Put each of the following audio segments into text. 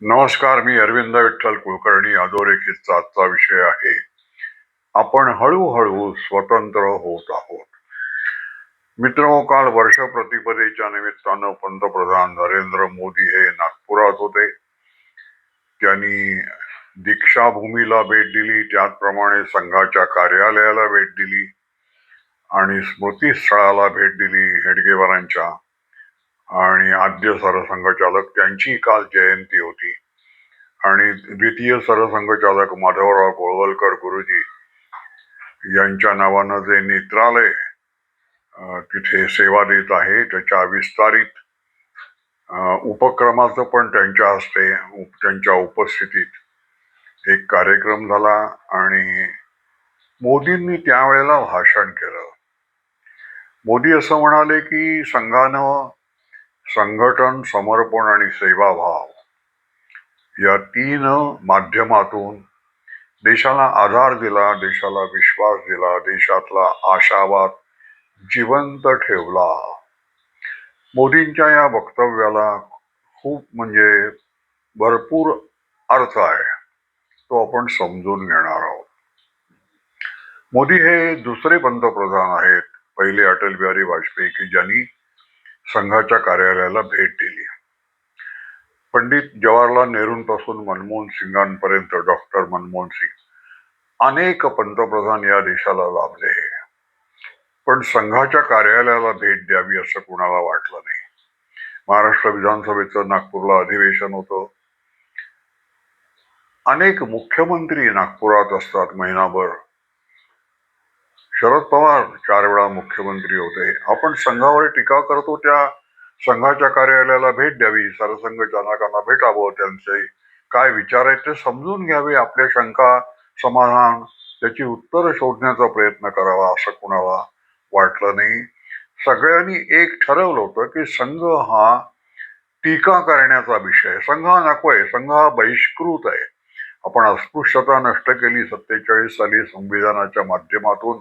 नमस्कार मी अरविंद विठ्ठल कुलकर्णी. अधोरेखितचा आजचा विषय आहे आपण हळूहळू स्वतंत्र होत आहोत. मित्र काल वर्ष प्रतिपदेच्या निमित्तानं पंतप्रधान नरेंद्र मोदी हे नागपुरात होते. त्यांनी दीक्षाभूमीला भेट दिली त्याचप्रमाणे संघाच्या कार्यालयाला भेट दिली आणि स्मृतीस्थळाला भेट दिली हेडगेवारांच्या आणि आद्य सरसंघचालक त्यांची काल जयंती होती. आणि द्वितीय सरसंघचालक माधवराव गोळवलकर गुरुजी यांच्या नावानं जे नेत्रालय तिथे सेवा देत आहे त्याच्या विस्तारित उपक्रमाचं पण त्यांच्या हस्ते त्यांच्या उपस्थितीत एक कार्यक्रम झाला आणि मोदींनी त्यावेळेला भाषण केलं. मोदी असं म्हणाले की संघानं संघटन समर्पण आणि सेवाभाव या तीन माध्यमातून देशाला आधार दिला देशाला विश्वास दिला देशातला आशावाद जिवंत ठेवला. मोदींच्या या वक्तव्याला खूप म्हणजे भरपूर अर्थ आहे. तो आपण समजून घेणार आहोत. मोदी हे दुसरे पंतप्रधान आहेत. पहिले अटल बिहारी वाजपेयी की ज्यांनी संघाच्या कार्यालयाला भेट दिली. पंडित जवाहरलाल नेहरूंपासून मनमोहन सिंगांपर्यंत डॉक्टर मनमोहन सिंग अनेक पंतप्रधान या देशाला लाभले. पण संघाच्या कार्यालयाला भेट द्यावी असं कुणाला वाटलं नाही. महाराष्ट्र विधानसभेचं नागपूरला अधिवेशन होतं. अनेक मुख्यमंत्री नागपुरात असतात महिनाभर. शरद पवार चार वेळा मुख्यमंत्री होते. आपण संघावर टीका करतो त्या संघाच्या कार्यालयाला भेट द्यावी सरसंघ चालकांना भेटावं त्यांचे काय विचार आहेत ते समजून घ्यावे आपल्या शंका समाधान त्याची उत्तर शोधण्याचा प्रयत्न करावा असं कुणाला वाटलं नाही. सगळ्यांनी एक ठरवलं होतं की संघ हा टीका करण्याचा विषय संघ हा नको आहे संघ हा बहिष्कृत आहे. आपण अस्पृश्यता नष्ट केली सत्तेचाळीस साली संविधानाच्या माध्यमातून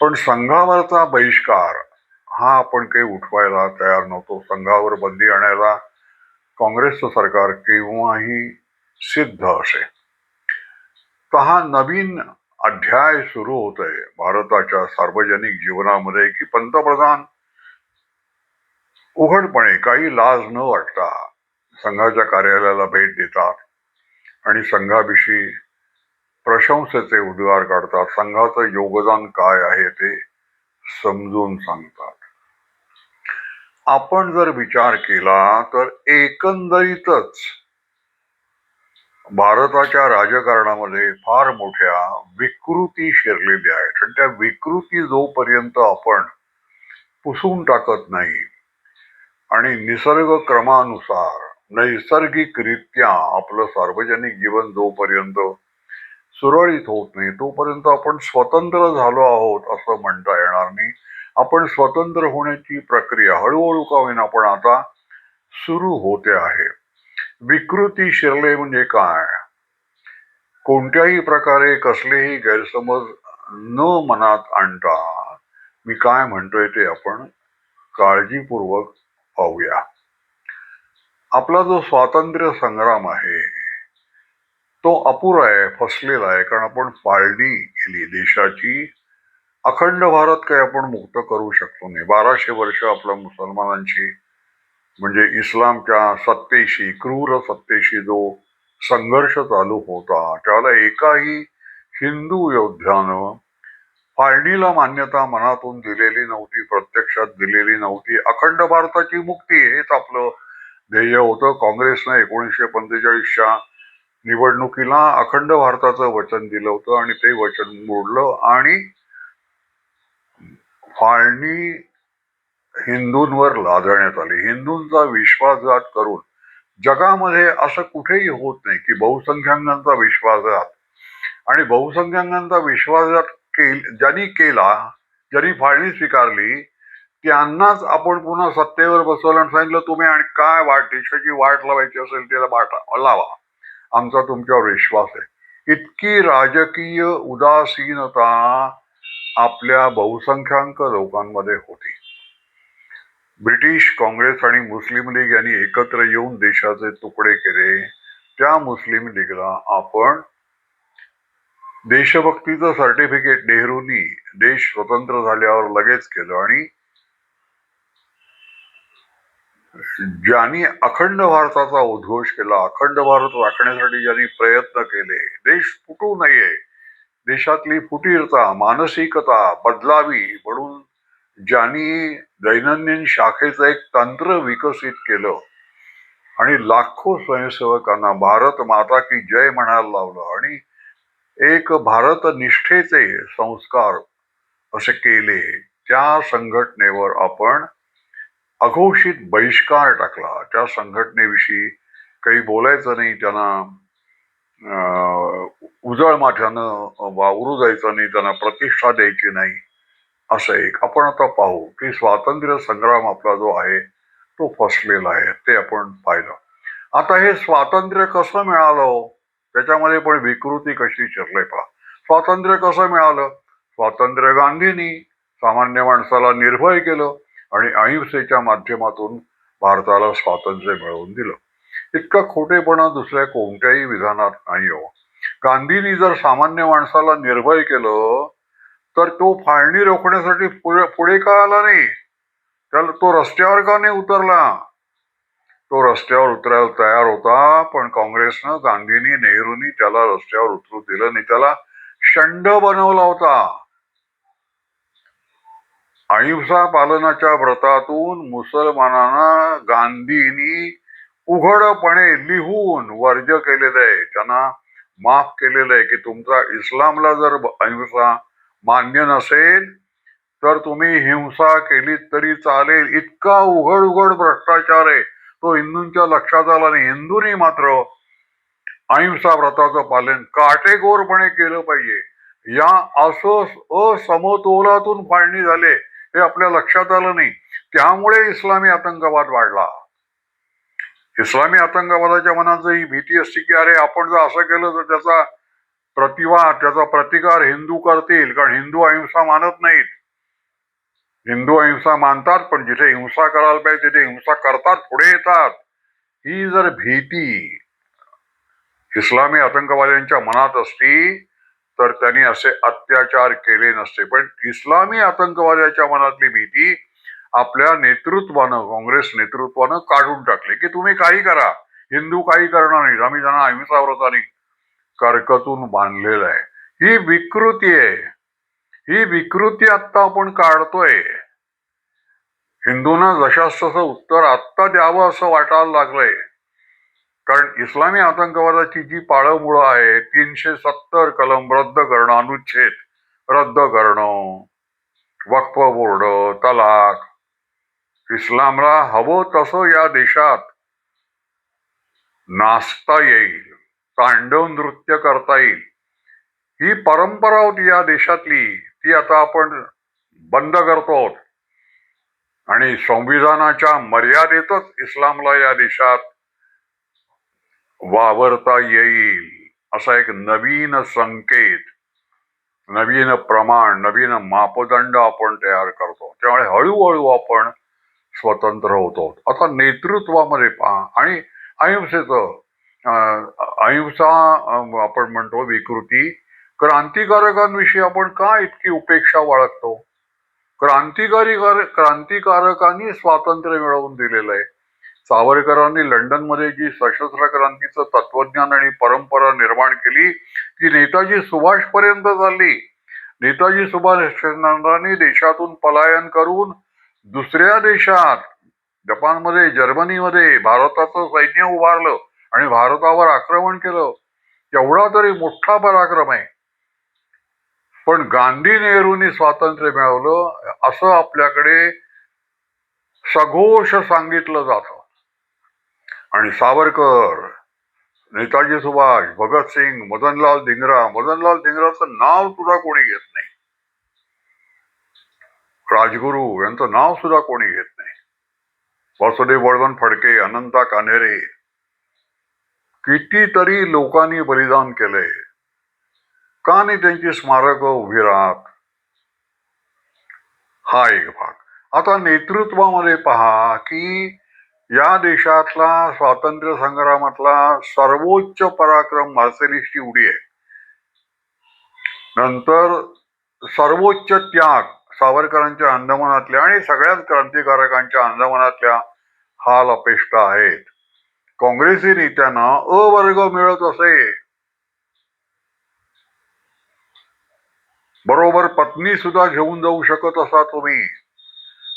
पण संघावरचा बहिष्कार हा आपण काही उठवायला तयार नव्हतो. संघावर बंदी आणायला काँग्रेसचं सरकार केव्हाही सिद्ध असे. तर हा नवीन अध्याय सुरू होत आहे भारताच्या सार्वजनिक जीवनामध्ये की पंतप्रधान उघडपणे काही लाज न वाटता संघाच्या कार्यालयाला भेट देतात आणि संघाविषयी प्रशंसेचे उद्गार काढतात. संघाचं योगदान काय आहे ते समजून सांगतात. आपण जर विचार केला तर एकंदरीतच भारताच्या राजकारणामध्ये फार मोठ्या विकृती शिरलेल्या आहेत. आणि त्या विकृती जोपर्यंत आपण पुसून टाकत नाही आणि निसर्ग क्रमानुसार नैसर्गिकरित्या आपलं सार्वजनिक जीवन जोपर्यंत सुरळीत होत नाही. तोपर्यंत आपण स्वतंत्र झालो आहोत असं म्हणता येणार नाही. आपण स्वतंत्र होण्याची प्रक्रिया हळूहळू का होईना पण आता सुरू होते आहे. विकृती शिरले म्हणजे काय? कोणत्याही प्रकारे कसलेही गैरसमज न मनात आणता मी काय म्हणतोय ते आपण काळजीपूर्वक पाहूया. आपला जो स्वातंत्र्य संग्राम आहे तो अपुरा आहे फसलेला आहे. कारण आपण पाळणी केली. देशाची अखंड भारत काही आपण मुक्त करू शकतो नाही. बाराशे वर्ष आपल्या मुसलमानांची म्हणजे इस्लामच्या सत्तेशी क्रूर सत्तेशी जो संघर्ष चालू होता त्याला एकाही हिंदू योद्ध्यानं फाळणीला मान्यता मनातून दिलेली नव्हती प्रत्यक्षात दिलेली नव्हती. अखंड भारताची मुक्ती हेच आपलं ध्येय होतं. काँग्रेसनं एकोणीसशे पंचेचाळीसच्या निवडणुकीला अखंड भारताचं वचन दिलं होतं आणि ते वचन मोडलं आणि फाळणी हिंदूंवर लादण्यात आली. हिंदूंचा विश्वासघात करून जगामध्ये असं कुठेही होत नाही की बहुसंख्याकांचा विश्वासघात. आणि बहुसंख्याकांचा विश्वासघात केल ज्यांनी केला ज्यांनी फाळणी स्वीकारली त्यांनाच आपण पुन्हा सत्तेवर बसवलं आणि सांगितलं तुम्ही आणि काय वाट देशाची वाट लावायची असेल त्याला वाटा लावा. आमचा तुमच्यावर विश्वास आहे. इतकी राजकीय उदासीनता आपल्या बहुसंख्याक लोकांमध्ये होती. ब्रिटिश काँग्रेस आणि मुस्लिम लीग यांनी एकत्र येऊन देशाचे तुकडे केले. त्या मुस्लिम लीगला आपण देशभक्तीचं सर्टिफिकेट नेहरूंनी देश स्वतंत्र झाल्यावर लगेच केलं आणि ज्यांनी अखंड भारताचा उद्घोष केला अखंड भारत राखण्यासाठी ज्यांनी प्रयत्न केले देश फुटू नये देशातली फुटीरता मानसिकता बदलावी म्हणून ज्यांनी दैनंदिन शाखेचं एक तंत्र विकसित केलं आणि लाखो स्वयंसेवकांना भारत माता की जय म्हणायला लावलं आणि एक भारत निष्ठेचे संस्कार असे केले त्या संघटनेवर आपण अघोषित बहिष्कार टाकला. त्या संघटनेविषयी काही बोलायचं नाही त्यांना अं, उजळ माथ्यानं वावरू जायचं नाही त्यांना प्रतिष्ठा द्यायची नाही असं एक. आपण आता पाहू की स्वातंत्र्य संग्राम आपला जो आहे तो फसलेला आहे ते आपण पाहिलं. आता हे स्वातंत्र्य कसं मिळालं? त्याच्यामध्ये पण विकृती कशी शिरले पहा. स्वातंत्र्य कसं मिळालं? स्वातंत्र्य गांधींनी सामान्य माणसाला निर्भय केलं. आणि अहिंसेच्या माध्यमातून भारताला स्वातंत्र्य मिळवून दिलं. इतकं खोटेपणा दुसऱ्या कोणत्याही विधानात नाही हो. गांधींनी जर सामान्य माणसाला निर्भय केलं तर तो फाळणी रोखण्यासाठी पुढे पुढे का आला नाही? त्याला तो रस्त्यावर का नाही उतरला? तो रस्त्यावर उतरायला तयार होता पण काँग्रेसनं गांधींनी नेहरूंनी त्याला रस्त्यावर उतरू दिलं नाही. त्याला शंड बनवला होता. अहिंसा पालनाच्या व्रतातून मुसलमानांना गांधींनी उघडपणे लिहून वर्ज केलेलं आहे. त्यांना माफ केलेलं आहे की तुमचा इस्लामला जर अहिंसा मान्य नसेल तर तुम्ही हिंसा केली तरी चालेल. इतका उघड उघड भ्रष्टाचार आहे. तो हिंदूंच्या लक्षात आला नाही. हिंदूंनी मात्र अहिंसा व्रताचं पालन काटेकोरपणे केलं पाहिजे. या असं असमतोलातून फाळणी झाले हे आपल्या लक्षात आलं नाही. त्यामुळे इस्लामी आतंकवाद वाढला. इस्लामी आतंकवादाच्या मनात जर ही भीती असते की अरे आपण जर असं केलं तर त्याचा प्रतिवाद त्याचा प्रतिकार हिंदू करतील कारण हिंदू अहिंसा मानत नाहीत. हिंदू अहिंसा मानतात पण जिथे हिंसा करायला पाहिजे तिथे हिंसा करतात पुढे येतात. ही जर भीती इस्लामी आतंकवाद्यांच्या मनात असती तर त्यांनी असे अत्याचार केले नसते. पण इस्लामी आतंकवाद्याच्या मनातली भीती आपल्या नेतृत्वानं काँग्रेस नेतृत्वानं काढून टाकले. की तुम्ही काही करा. हिंदू काही करणार नाही. आम्ही त्यांना अहिंसा व्रतानी करकतून बांधलेलं आहे. ही विकृती आहे. ही विकृती आत्ता आपण काढतोय. हिंदूंना जशास तसं उत्तर आत्ता द्यावं असं वाटायला लागलंय. कारण इस्लामी आतंकवादाची जी पाळंमुळं आहे तीनशे सत्तर कलम रद्द करणं अनुच्छेद रद्द करणं वक्फ बोर्ड तलाक. इस्लामला हवं तसं या देशात नाचता येईल तांडव नृत्य करता येईल. ही परंपरा होती या देशातली ती आता आपण बंद करतो आणि संविधानाच्या मर्यादेतच इस्लामला या देशात वावरता येईल असा एक नवीन संकेत नवीन प्रमाण नवीन मापदंड आपण तयार करतो. त्यामुळे हळूहळू आपण स्वतंत्र होतो. आता नेतृत्वामध्ये पहा. आणि अहिंसेचं अहिंसा आपण म्हणतो विकृती क्रांतिकारकांविषयी आपण का इतकी उपेक्षा बाळगतो? क्रांतिकारी क्रांतिकारकांनी स्वातंत्र्य मिळवून दिलेलं आहे. सावरकरांनी लंडनमध्ये जी सशस्त्र क्रांतीचं तत्वज्ञान आणि परंपरा निर्माण केली ती नेताजी सुभाष पर्यंत झाली नेताजी सुभाषचंद्रांनी देशातून पलायन करून दुसऱ्या देशात जपानमध्ये जर्मनीमध्ये भारताचं सैन्य उभारलं आणि भारतावर आक्रमण केलं. एवढा तरी मोठा पराक्रम आहे. पण गांधी नेहरूंनी स्वातंत्र्य मिळवलं असं आपल्याकडे सघोष सांगितलं जातं. आणि सावरकर नेताजी सुभाष भगतसिंग मदनलाल धिंगरा मदनलाल धिंगराचं नाव सुद्धा कोणी घेत नाही. राजगुरू यांचं नाव सुद्धा कोणी घेत नाही. वासुदेव बळवंत फडके अनंता कान्हेरे कितीतरी लोकांनी बलिदान केले का नाही त्यांची स्मारक उभी राहत? हा एक भाग. आता नेतृत्वामध्ये पहा की या देशातला स्वातंत्र्य संग्रामातला सर्वोच्च पराक्रम मार्सेलिसची उडी आहे. नंतर सर्वोच्च त्याग सावरकरांच्या अंदमानातल्या आणि सगळ्याच क्रांतिकारकांच्या अंदमानातल्या हाल अपेष्टा आहेत. काँग्रेसी नेत्यांना अवर्ग मिळत असे. बरोबर पत्नी सुद्धा घेऊन जाऊ शकत असा तुम्ही.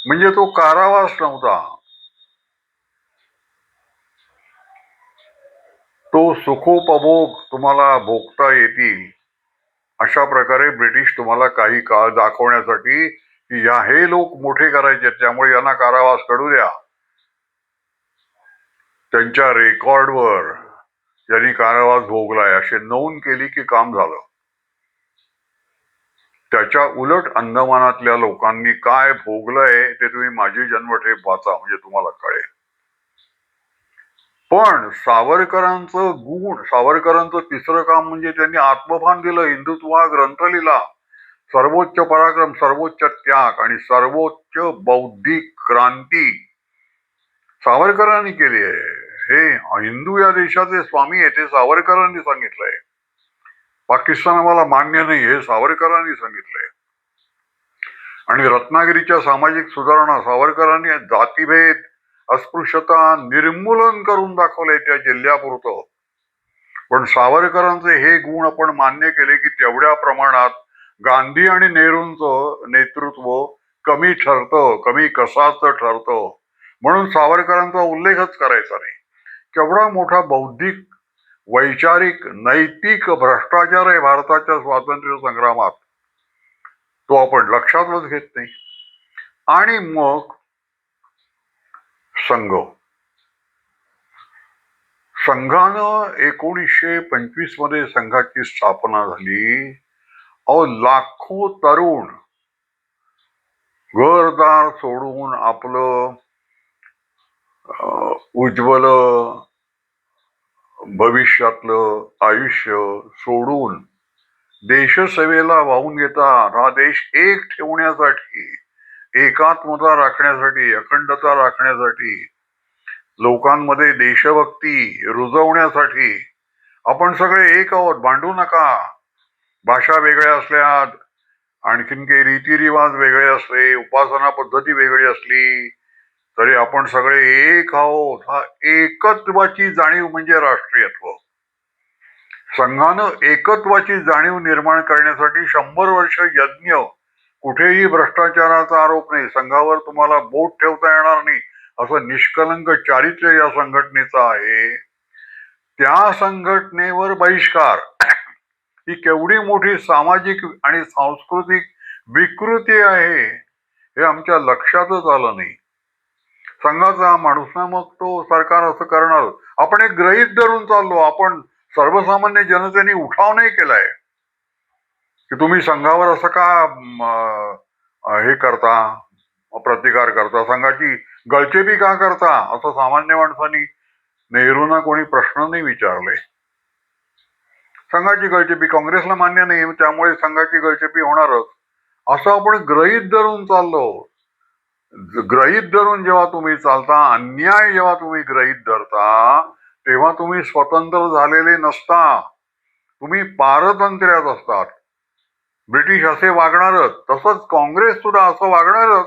म्हणजे तो कारावास नव्हता. तो सुखोपभोग तुम्हाला भोगता येतील. अशा प्रकारे ब्रिटिश तुम्हाला काही काळ दाखवण्यासाठी की या हे लोक मोठे करायचे त्यामुळे यांना कारावास करू द्या. त्यांच्या रेकॉर्डवर यांनी कारावास भोगलाय अशी नोंद केली की काम झालं. त्याच्या उलट अंदमानातल्या लोकांनी काय भोगलंय ते तुम्ही माझी जन्मठेप वाचा म्हणजे तुम्हाला कळेल. पण सावरकरांचं गुण सावरकरांचं तिसरं काम म्हणजे त्यांनी आत्मभान दिलं हिंदुत्व हा ग्रंथ लिहिला सर्वोच्च पराक्रम सर्वोच्च त्याग आणि सर्वोच्च बौद्धिक क्रांती सावरकरांनी केली आहे. हे हिंदू या देशाचे स्वामी आहे ते सावरकरांनी सांगितलंय. पाकिस्तान आम्हाला मान्य नाही हे सावरकरांनी सांगितलंय. आणि रत्नागिरीच्या सामाजिक सुधारणा सावरकरांनी जातीभेद अस्पृश्यता निर्मूलन करून दाखवलंय त्या जिल्ह्यापुरतं. पण सावरकरांचे हे गुण आपण मान्य केले की तेवढ्या प्रमाणात गांधी आणि नेहरूंचं नेतृत्व कमी ठरतं कमी कसाचं ठरतं. म्हणून सावरकरांचा उल्लेखच करायचा नाही. केवढा मोठा बौद्धिक वैचारिक नैतिक भ्रष्टाचार आहे भारताच्या स्वातंत्र्य संग्रामात. तो आपण लक्षातच घेत नाही. आणि मग संघ. संघानं एकोणीसशे पंचवीसमध्ये संघाची स्थापना झाली. अहो लाखो तरुण घरदार सोडून आपलं उज्ज्वल भविष्यातलं आयुष्य सोडून देशसेवेला वाहून घेतात हा देश एक ठेवण्यासाठी एकात्मता राखण्यासाठी अखंडता राखण्यासाठी लोकांमध्ये देशभक्ती रुजवण्यासाठी आपण सगळे एक आहोत. भांडू नका. भाषा वेगळ्या असल्या आणखीन काही रीतिरिवाज वेगळे असले उपासना पद्धती वेगळी असली तरी आपण सगळे एक आहोत. हा एकत्वाची जाणीव म्हणजे राष्ट्रीयत्व. संघानं एकत्वाची जाणीव निर्माण करण्यासाठी शंभर वर्ष यज्ञ कुठेही भ्रष्टाचाराचा आरोप नाही. संघावर तुम्हाला बोट ठेवता येणार नाही. असं निष्कलंक चारित्र्य या संघटनेचं आहे. त्या संघटनेवर बहिष्कार. ही केवढी मोठी सामाजिक आणि सांस्कृतिक विकृती आहे हे आमच्या लक्षातच आलं नाही. संघाचा माणूस ना मग तो सरकार असं करणार. आपण एक ग्रहित धरून चाललो. आपण सर्वसामान्य जनतेने उठाव नाही केलाय. की तुम्ही संघावर असं का हे करता प्रतिकार करता? संघाची गळचेपी का करता? असं सामान्य माणसांनी नेहरूंना कोणी प्रश्न नाही विचारले. संघाची गळचेपी काँग्रेसला मान्य नाही त्यामुळे संघाची गळचेपी होणारच. असं आपण ग्रहित धरून चाललो. ग्रहित धरून जेव्हा तुम्ही चालता अन्याय जेव्हा तुम्ही ग्रहित धरता तेव्हा तुम्ही स्वतंत्र झालेले नसता. तुम्ही पारतंत्र्यात असतात. ब्रिटिश असे वागणारच तसंच काँग्रेस सुद्धा असं वागणारच.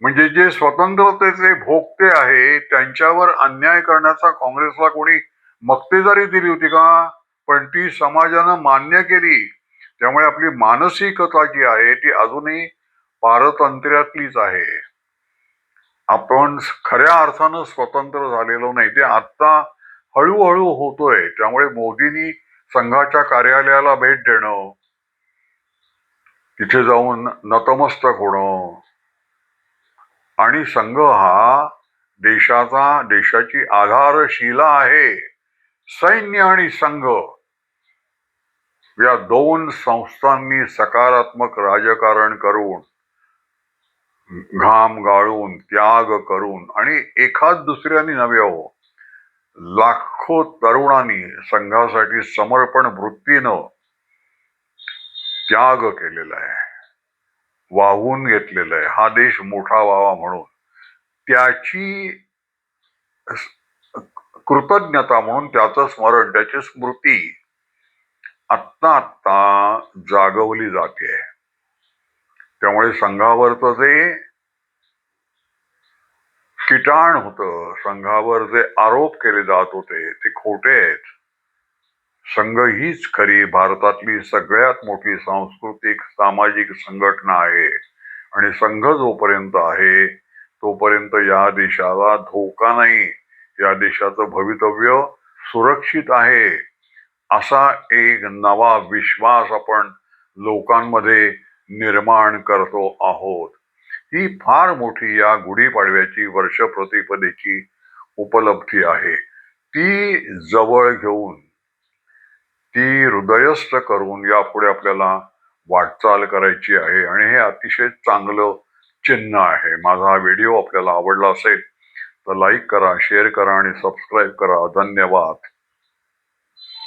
म्हणजे जे स्वतंत्रतेचे भोगते आहे त्यांच्यावर अन्याय करण्याचा काँग्रेसला कोणी मक्तेदारी दिली होती का? पण ती समाजानं मान्य केली. त्यामुळे आपली मानसिकता जी आहे ती अजूनही पारतंत्र्यातलीच आहे. आपण खऱ्या अर्थानं स्वतंत्र झालेलो नाही ते आता हळूहळू होतोय. त्यामुळे मोदींनी संघाच्या कार्यालयाला भेट देणं तिथे जाऊन नतमस्तक होणं. आणि संघ हा देशाचा देशाची आधारशिला आहे. सैन्य आणि संघ. या दोन संस्थांनी सकारात्मक राजकारण करून घाम गाळून त्याग करून आणि एखाद दुसऱ्याने नव्हे हो लाखो तरुणांनी संघासाठी समर्पण वृत्तीनं त्याग केलेला आहे. वाहून घेतलेला आहे. हा देश मोठा व्हावा म्हणून. त्याची कृतज्ञता म्हणून त्याचं स्मरण त्याची स्मृती आत्ता आत्ता जागवली जाते. त्यामुळे संघावरचं जे किटाण होतं संघावर जे आरोप केले जात होते ते खोटे आहेत. संघ हीच खरी. भारतातली सगळ्यात मोठी सांस्कृतिक सामाजिक संघटना आहे आणि संघ जोपर्यंत आहे तोपर्यंत या देशाला धोका नाही. या देशाचं भवितव्य सुरक्षित आहे. असा एक नवा विश्वास आपण लोकांमध्ये निर्माण करतो आहोत. ही फार मोठी या गुढीपाडव्याची वर्ष प्रतिपदेची उपलब्धी आहे. ती जवळ घेऊन ती हृदयस्थ करून यापुढे आपल्याला वाटचाल करायची आहे. आणि हे अतिशय चांगलं चिन्ह आहे. माझा हा व्हिडिओ आपल्याला आवडला असेल तर लाईक करा शेअर करा आणि सबस्क्राईब करा. धन्यवाद.